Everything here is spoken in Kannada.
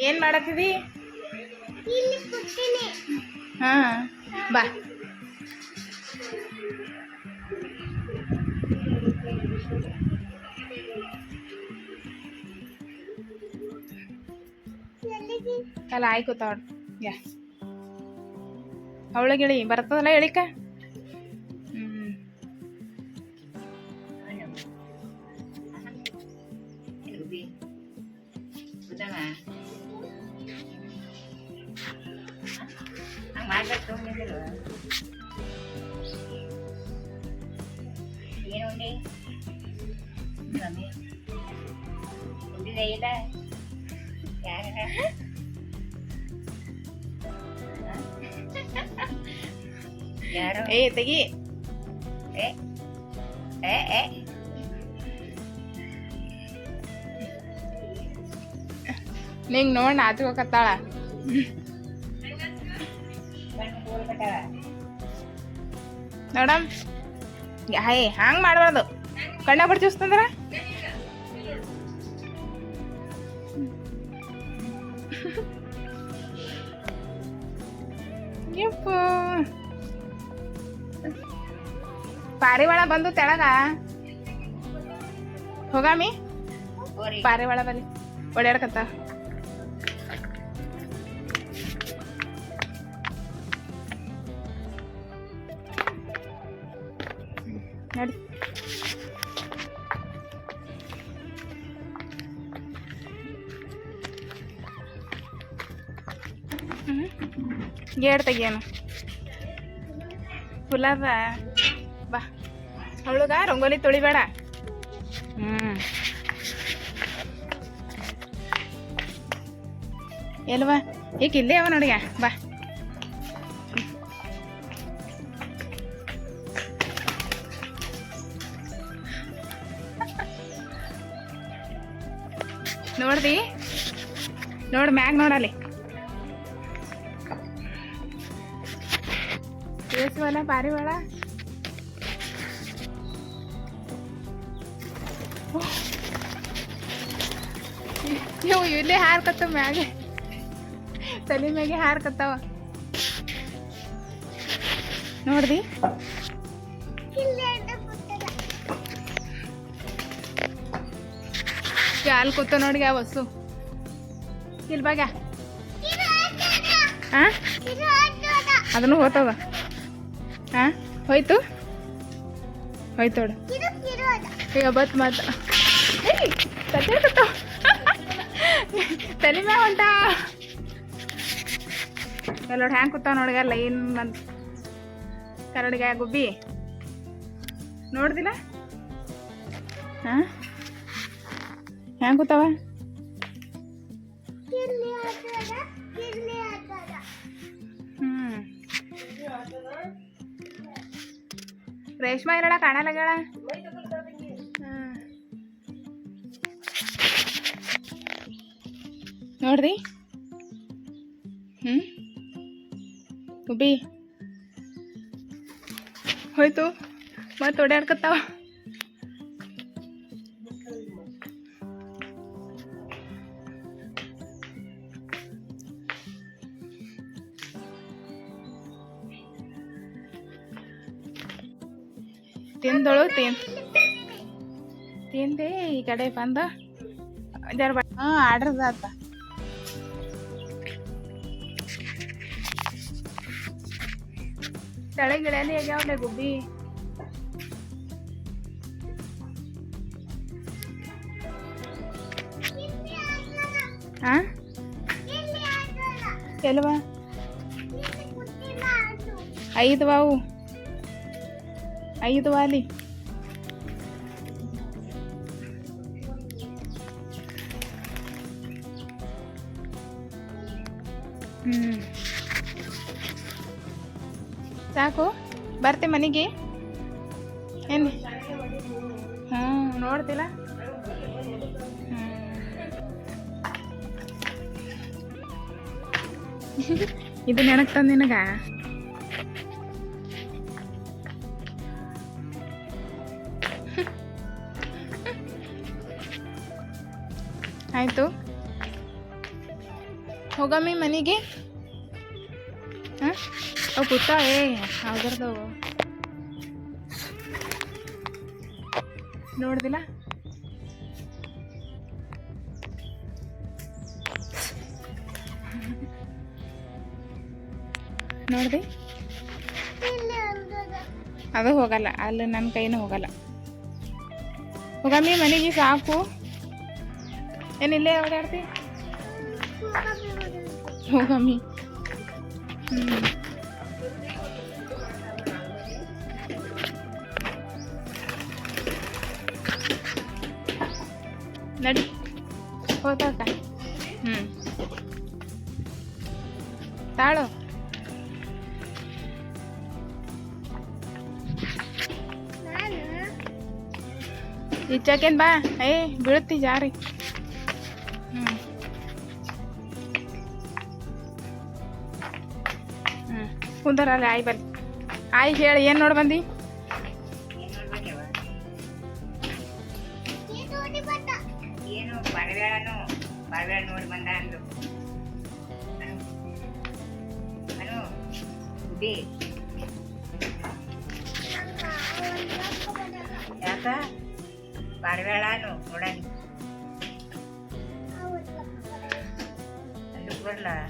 ಏನ್ ಮಾಡತ್ತಿದಿ? ಹಾ ಬಾ. ಅಲ್ಲ ಆಯ್ಕೋತಾವ ಯಾ. ಅವಳಿಗೆ ಹೇಳಿ ಬರ್ತದಲ್ಲ ಹೇಳಿಕ ಹ್ಮ್. ಏನು ಉಂಡಿ ಸ್ವಾಮಿ ಉಂಡಿದೆ ಇಲ್ಲ ಯಾರ ಯಾರು ಏ ತೆಗಿ ಏ ಏ ಏ ನಿಂಗ್ ನೋಡ್ ನಾಚ್ಕೋಕತ್ತಾಳ ಕಣ್ಣು ಗೋಲ್ ಕಟ್ಟಾವ ನೋಡಮ್. ಹಾಯ್ ಹಂಗ್ ಮಾಡಬಾರ್ದು. ಕಣ್ಣ ಬಡ್ ಚೂಸ್ತಂದ್ರ ಯಪ್ಪ. ಪಾರಿವಾಳ ಬಂದು ತೆಳಗ? ಹೋಗಾಮಿ. ಪಾರಿವಾಳ ಬಲ್ಲಿ ಓಡಾಡ್ಕತ್ತ ಗೇಡ್ ತೆಗಿಯನು ಗುಲಾಬ ಬಾ. ಅವಳಗ ರಂಗೋಲಿ ತುಳಿಬೇಡ. ಹ್ಞೂ ಎಲ್ವಾ? ಈಗ ಇಲ್ಲೇ ಅವ ನೋಡಿಗ? ಬಾ. ನೋಡ್ದಿ? ನೋಡ್ ಮ್ಯಾಗ ನೋಡಲ್ಲಿ. ಏಸುವಲ್ಲ ಪಾರಿವಾಳ ಇವು ಇಲ್ಲೇ ಹಾರ್ಕತ್ತ ಮ್ಯಾಗೆ. ತಲೆ ಮ್ಯಾಗೆ ಹಾರ್ಕತ್ತಾವ. ನೋಡ್ರಿ ಅಲ್ಲಿ ಕೂತ ನೋಡಿ ಆ ವಸ್ತು ಇಲ್ಬಾಗ ಅದನ್ನು ಹೋತದ? ಹಾ? ಹೋಯ್ತು? ಹೋಯ್ತು ನೋಡು. ಇದು ಇರೋದ ಈಗ ಬತ್ ಕತ್ತಾವ ತಲೆ ಮ್ಯಾಗ ಹೊಂಟ. ಎಲ್ಲ ಹ್ಯಾಂಗ್ ಕೂತಾವ ನೋಡಿಗ ಲೈನ್ ಬಂದ್ ಕರಡಿಗೆ, ಗುಬ್ಬಿ. ನೋಡ್ದಿಲ್ಲ? ಹಾಂ? ಹ್ಯಾಂಗ್ ಕೂತಾವ? ರೇಷ್ಮಾ ಇರಳ ಕಾಣಲಾಗ್ಯಾಳ ಹ್ಮ್. ನೋಡ್ರಿ. ಹ್ಮ್. ಉಬಿ ಹೋಯ್ತು. ಮತ್ತೆ ಓಡಾಡ್ಕತ್ತಾವ ತಿಂದಳು, ತಿನ್ ತಿಂದೆ, ಈ ಕಡೆ ಬಂದ. ಜರ ಬ ಹಾಂ ಆಡ್ರದಾತ ತಳೆ ಗಿಳೆಯಲ್ಲಿ ಆಗ್ಯಾವಲೆ ಗುಬ್ಬಿ? ಹಾಂ ಎಲ್ವಾ? ಐದು ವಾವು ಐದು ವಾಲಿ ಹ್ಞೂ ಸಾಕು ಬರ್ತೆ ಮನೆಗೆ ಏನು ಹ್ಞೂ ನೋಡ್ತಿಲ್ಲ. ಇದು ನೆನಕ್ ತಂದ ಆಯ್ತು. ಹೋಗಮ್ಮಿ ಮನೆಗೆ? ಹಾಂ? ಅವು ಕೂತ ಏ ಹೌದರ್ದವು ನೋಡ್ದಿಲ್ಲ? ನೋಡ್ದಿ? ಅದು ಹೋಗಲ್ಲ, ಅಲ್ಲಿ ನನ್ನ ಕೈನೂ ಹೋಗಲ್ಲ. ಹೋಗಮ್ಮಿ ಮನೆಗೆ ಸಾಕು. ಏನಿಲ್ಲೇ ಓಡಾಡ್ತಿ ಹೋಗಮ್ಮಿ ಹ್ಞೂ ನಡಿ ಹೋದಾಕ ಹ್ಞೂ ತಾಳು ನಾನು ಇಚ್ಚಾಕೇನ್ ಬಾ ಏ ಬೀಳುತ್ತಿ ಜಾರಿ ಹ್ಞೂ ಹ್ಞೂ ಕುಂದರಲ್ಲಿ ಆಯ್ ಬನ್ನಿ. ಆಯ್ ಹೇಳಿ, ಏನು ನೋಡಿ ಬಂದಿ? ಏನ್ ನೋಡ್ಬೇಕವ ಈ ನೋಡಿ ಬಂದ ಅಂದು ಅನು ಬಿ ಯಾಕ? ver la,